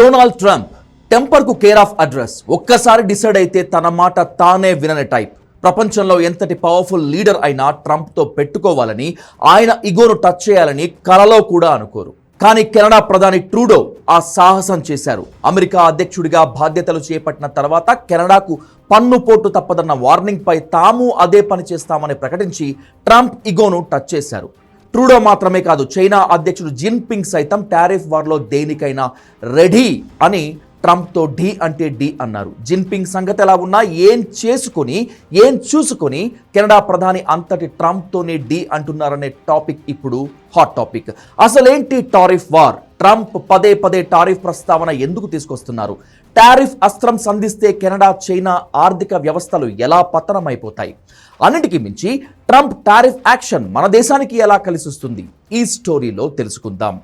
Donald Trump టెంపర్కు care of address. ఒక్కసారి decide అయితే తన మాట తానే వినని టైప్. ప్రపంచంలో ఎంతటి పవర్ఫుల్ లీడర్ అయినా ట్రంప్తో పెట్టుకోవాలని ఆయన ఇగోను టచ్ చేయాలని కలలో కూడా అనుకోరు. కానీ కెనడా ప్రధాని ట్రూడో ఆ సాహసం చేశారు. అమెరికా అధ్యక్షుడిగా బాధ్యతలు చేపట్టిన తర్వాత కెనడాకు పన్ను పోటు తప్పదన్న వార్నింగ్పై తాము అదే పని చేస్తామని ప్రకటించి ట్రంప్ ఇగోను టచ్ చేశారు. ట్రూడో మాత్రమే కాదు చైనా అధ్యక్షుడు జిన్పింగ్ సైతం టారిఫ్ వార్లో దేనికైనా రెడీ అని ట్రంప్తో ఢీ అంటే ఢీ అన్నారు. జిన్పింగ్ సంగతి ఎలా ఉన్నా ఏం చేసుకొని ఏం చూసుకొని కెనడా ప్రధాని అంతటి ట్రంప్తోనే ఢీ అంటున్నారనే టాపిక్ ఇప్పుడు హాట్ టాపిక్. అసలేంటి టారిఫ్ వార్? ట్రంప్ పదే పదే టారిఫ్ ప్రస్తావన ఎందుకు తీసుకొస్తున్నారు? టారిఫ్ అస్త్రం సంధిస్తే కెనడా చైనా ఆర్థిక వ్యవస్థలు ఎలా పతనమైపోతాయి? అన్నిటికీ మించి ట్రంప్ టారిఫ్ యాక్షన్ మన దేశానికి ఎలా కలిసిస్తుంది ఈ స్టోరీలో తెలుసుకుందాం.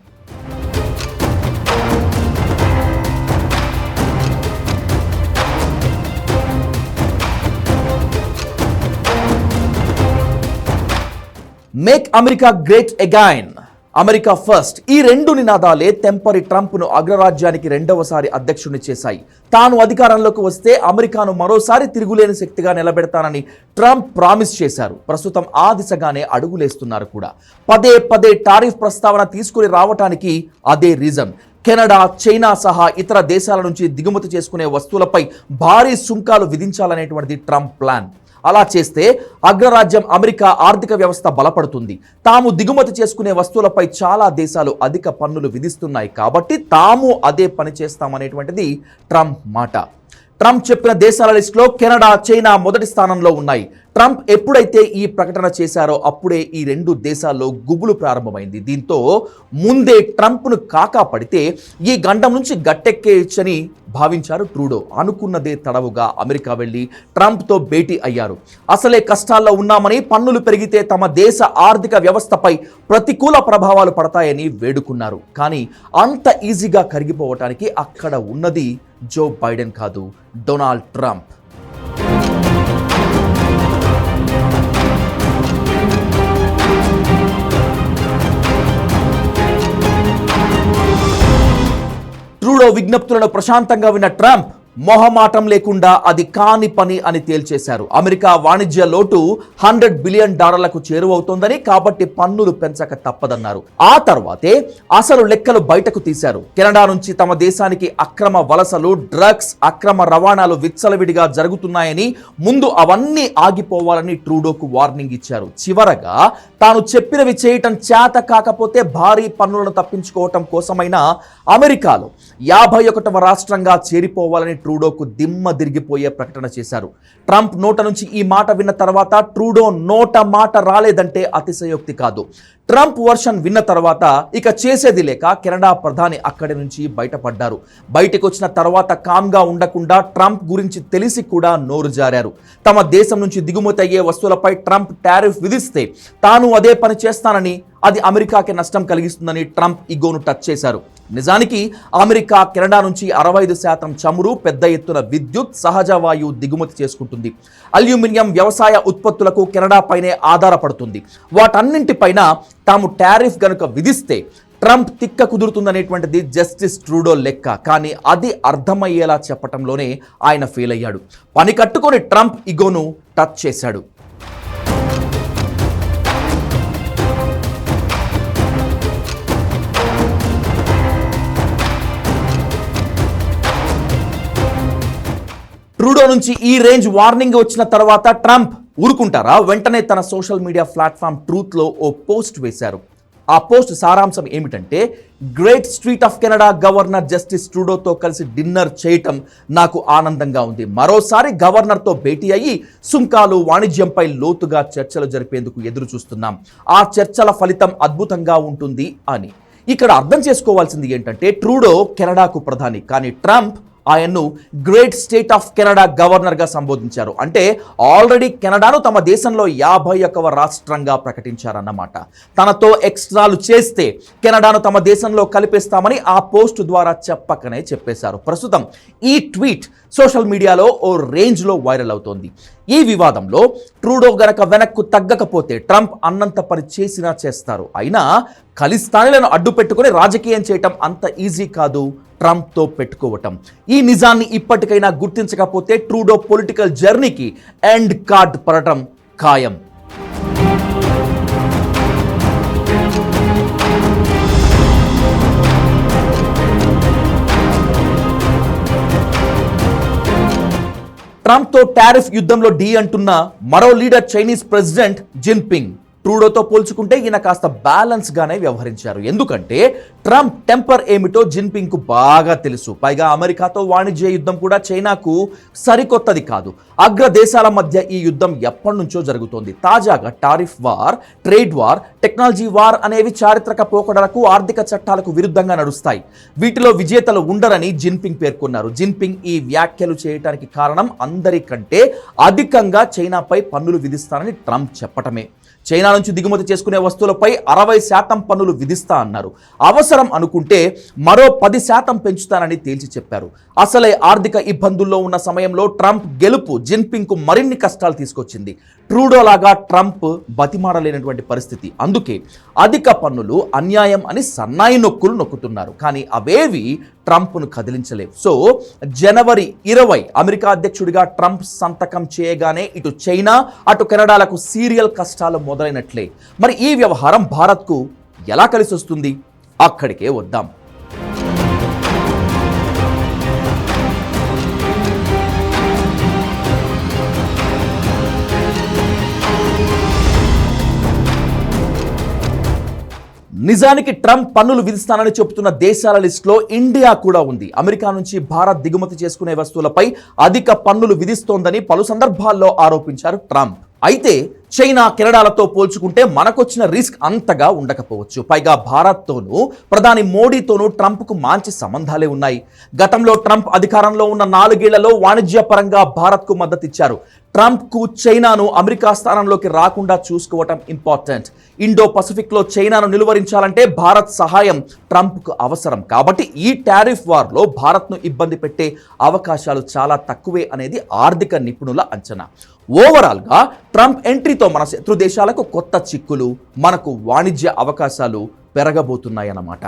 Make America great again. America first. ఈ రెండు నినాదాలే తెంపరి ట్రంప్ను అగ్రరాజ్యానికి రెండవసారి అధ్యక్షుడిని చేశాయి. తాను అధికారంలోకి వస్తే అమెరికాను మరోసారి తిరుగులేని శక్తిగా నిలబెడతానని ట్రంప్ ప్రామిస్ చేశారు. ప్రస్తుతం ఆ దిశగానే అడుగులేస్తున్నారు కూడా. పదే పదే టారిఫ్ ప్రస్తావన తీసుకుని రావటానికి అదే రీజన్. కెనడా చైనా సహా ఇతర దేశాల నుంచి దిగుమతి చేసుకునే వస్తువులపై భారీ సుంకాలు విధించాలనేటువంటిది ట్రంప్ ప్లాన్. అలా చేస్తే అగ్రరాజ్యం అమెరికా ఆర్థిక వ్యవస్థ బలపడుతుంది. తాము దిగుమతి చేసుకునే వస్తువులపై చాలా దేశాలు అధిక పన్నులు విధిస్తున్నాయి కాబట్టి తాము అదే పని చేస్తామనేటువంటిది ట్రంప్ మాట. ట్రంప్ చెప్పిన దేశాల లిస్టులో కెనడా చైనా మొదటి స్థానంలో ఉన్నాయి. ట్రంప్ ఎప్పుడైతే ఈ ప్రకటన చేశారో అప్పుడే ఈ రెండు దేశాల్లో గుబులు ప్రారంభమైంది. దీంతో ముందే ట్రంప్ను కాకా పడితే ఈ గండం నుంచి గట్టెక్కేయచ్చని భావించారు ట్రూడో. అనుకున్నదే తడవుగా అమెరికా వెళ్ళి ట్రంప్తో భేటీ అయ్యారు. అసలే కష్టాల్లో ఉన్నామని పన్నులు పెరిగితే తమ దేశ ఆర్థిక వ్యవస్థపై ప్రతికూల ప్రభావాలు పడతాయని వేడుకున్నారు. కానీ అంత ఈజీగా కరిగిపోవటానికి అక్కడ ఉన్నది జో బైడెన్ కాదు డొనాల్డ్ ట్రంప్. ట్రూడో విజ్ఞప్తులను ప్రశాంతంగా విన్న ట్రంప్ మొహమాటం లేకుండా అది కాని పని అని తేల్చేశారు. అమెరికా వాణిజ్య లోటు హండ్రెడ్ బిలియన్ డాలర్లకు చేరువవుతోందని కాబట్టి పన్నులు పెంచక తప్పదన్నారు. ఆ తర్వాతే అసలు లెక్కలు బయటకు తీశారు. కెనడా నుంచి తమ దేశానికి అక్రమ వలసలు డ్రగ్స్ అక్రమ రవాణాలు విచ్చలవిడిగా జరుగుతున్నాయని ముందు అవన్నీ ఆగిపోవాలని ట్రూడోకు వార్నింగ్ ఇచ్చారు. చివరగా తాను చెప్పినవి చేయటం చేత కాకపోతే భారీ పన్నులను తప్పించుకోవటం కోసమైనా అమెరికాలో యాభై ఒకటవ రాష్ట్రంగా చేరిపోవాలని ట్రూడోకు దిమ్మ తిరిగిపోయే ప్రకటన చేశారు. ట్రంప్ నోట నుంచి ఈ మాట విన్న తర్వాత ట్రూడో నోట మాట రాలేదంటే అతిశయోక్తి కాదు. ట్రంప్ వర్షన్ విన్న తర్వాత ఇక చేసేది లేక కెనడా ప్రధాని అక్కడి నుంచి బయటపడ్డారు. బయటకు వచ్చిన తర్వాత కామ్గా ఉండకుండా ట్రంప్ గురించి తెలిసి కూడా నోరు జారారు. తమ దేశం నుంచి దిగుమతి అయ్యే వస్తువులపై ట్రంప్ టారిఫ్ విధిస్తే తాను అదే పని చేస్తానని అది అమెరికాకి నష్టం కలిగిస్తుందని ట్రంప్ ఇగోను టచ్ చేశారు. నిజానికి అమెరికా కెనడా నుంచి అరవై ఐదు శాతం చమురు పెద్ద ఎత్తున విద్యుత్ సహజ వాయువు దిగుమతి చేసుకుంటుంది. అల్యూమినియం వ్యవసాయ ఉత్పత్తులకు కెనడా పైనే ఆధారపడుతుంది. వాటన్నింటిపైన తాము టారిఫ్ గనుక విధిస్తే ట్రంప్ తిక్క కుదురుతుందనేటువంటిది జస్టిస్ ట్రూడో లెక్క. కానీ అది అర్థమయ్యేలా చెప్పటంలోనే ఆయన ఫెయిల్ అయ్యాడు. పని కట్టుకొని ట్రంప్ ఇగోను టచ్ చేశాడు. ట్రూడో నుంచి ఈ రేంజ్ వార్నింగ్ వచ్చిన తర్వాత ట్రంప్ ఊరుకుంటారా? వెంటనే తన సోషల్ మీడియా ప్లాట్ఫామ్ ట్రూత్లో ఓ పోస్ట్ వేశారు. ఆ పోస్ట్ సారాంశం ఏమిటంటే great street of Canada governor Justin ట్రూడోతో కలిసి డిన్నర్ చేయటం నాకు ఆనందంగా ఉంది. మరోసారి గవర్నర్తో భేటీ అయ్యి సుంకాలు వాణిజ్యంపై లోతుగా చర్చలు జరిపేందుకు ఎదురు చూస్తున్నాం ఆ చర్చల ఫలితం అద్భుతంగా ఉంటుంది అని. ఇక్కడ అర్థం చేసుకోవాల్సింది ఏంటంటే ట్రూడో కెనడాకు ప్రధాని కానీ ట్రంప్ ఆయన్ను గ్రేట్ స్టేట్ ఆఫ్ కెనడా గవర్నర్గా సంబోధించారు. అంటే ఆల్రెడీ కెనడాను తమ దేశంలో యాభై ఒకవ రాష్ట్రంగా ప్రకటించారన్నమాట. తనతో ఎక్స్ట్రాలు చేస్తే కెనడాను తమ దేశంలో కలిపేస్తామని ఆ పోస్ట్ ద్వారా చెప్పకనే చెప్పేశారు. ప్రస్తుతం ఈ ట్వీట్ సోషల్ మీడియాలో ఓ రేంజ్లో వైరల్ అవుతోంది. ఈ వివాదంలో ట్రూడో గనక వెనక్కు తగ్గకపోతే ట్రంప్ అన్నంత పని చేసినా చేస్తారు. అయినా ఖలిస్తానీలను అడ్డు పెట్టుకుని రాజకీయం చేయటం అంత ఈజీ కాదు. ట్రంప్తో పెట్టుకోవటం. ఈ నిజాన్ని ఇప్పటికైనా గుర్తించకపోతే ట్రూడో పొలిటికల్ జర్నీకి ఎండ్ కార్డ్ పడటం ఖాయం. ట్రంప్తో టారిఫ్ యుద్ధంలో డీ అంటున్న మరో లీడర్ చైనీస్ ప్రెసిడెంట్ జిన్పింగ్. ట్రూడోతో పోల్చుకుంటే ఈయన కాస్త బ్యాలెన్స్గానే వ్యవహరించారు. ఎందుకంటే ట్రంప్ టెంపర్ ఏమిటో జిన్పింగ్కు బాగా తెలుసు. పైగా అమెరికాతో వాణిజ్య యుద్ధం కూడా చైనాకు సరికొత్తది కాదు. అగ్ర దేశాల మధ్య ఈ యుద్ధం ఎప్పటి నుంచో జరుగుతోంది. తాజాగా tariff war trade war technology war అనేవి చారిత్రక పోకడలకు ఆర్థిక చట్టాలకు విరుద్ధంగా నడుస్తాయి. వీటిలో విజేతలు ఉండరని జిన్పింగ్ పేర్కొన్నారు. జిన్పింగ్ ఈ వ్యాఖ్యలు చేయడానికి కారణం అందరికంటే అధికంగా చైనాపై పన్నులు విధిస్తారని ట్రంప్ చెప్పటమే. చైనా నుంచి దిగుమతి చేసుకునే వస్తువులపై అరవై శాతం పన్నులు విధిస్తా అన్నారు. అవసరం అనుకుంటే మరో పది శాతం పెంచుతానని తేల్చి చెప్పారు. అసలే ఆర్థిక ఇబ్బందుల్లో ఉన్న సమయంలో ట్రంప్ గెలుపు జిన్పింగ్కు మరిన్ని కష్టాలు తీసుకొచ్చింది. ట్రూడో లాగా ట్రంప్ బతిమాడలేనటువంటి పరిస్థితి. అందుకే అధిక పన్నులు అన్యాయం అని సన్నాయి నొక్కులు నొక్కుతున్నారు. కానీ అవేవి ట్రంప్ను కదిలించలేవు. సో జనవరి ఇరవై అమెరికా అధ్యక్షుడిగా ట్రంప్ సంతకం చేయగానే ఇటు చైనా అటు కెనడాలకు సీరియల్ కష్టాలు మొదలైనట్లే. మరి ఈ వ్యవహారం భారత్కు ఎలా కలిసి వస్తుంది అక్కడికే వద్దాం. నిజానికి ట్రంప్ పన్నులు విధిస్తానని చెబుతున్న దేశాల లిస్టులో ఇండియా కూడా ఉంది. అమెరికా నుంచి భారత్ దిగుమతి చేసుకునే వస్తువులపై అధిక పన్నులు విధిస్తోందని పలు సందర్భాల్లో ఆరోపించారు ట్రంప్. అయితే చైనా కెనడాలతో పోల్చుకుంటే మనకొచ్చిన రిస్క్ అంతగా ఉండకపోవచ్చు. పైగా భారత్తోనూ ప్రధాని మోడీతోనూ ట్రంప్కు మంచి సంబంధాలే ఉన్నాయి. గతంలో ట్రంప్ అధికారంలో ఉన్న నాలుగేళ్ళలో వాణిజ్య పరంగా భారత్కు మద్దతిచ్చారు. ట్రంప్కు చైనాను అమెరికా స్థానంలోకి రాకుండా చూసుకోవటం ఇంపార్టెంట్. ఇండో పసిఫిక్లో చైనాను నిలువరించాలంటే భారత్ సహాయం ట్రంప్కు అవసరం. కాబట్టి ఈ టారిఫ్ వార్లో భారత్ను ఇబ్బంది పెట్టే అవకాశాలు చాలా తక్కువే అనేది ఆర్థిక నిపుణుల అంచనా. ఓవరాల్గా ట్రంప్ ఎంట్రీతో మన శత్రు దేశాలకు కొత్త చిక్కులు మనకు వాణిజ్య అవకాశాలు పెరగబోతున్నాయన్నమాట.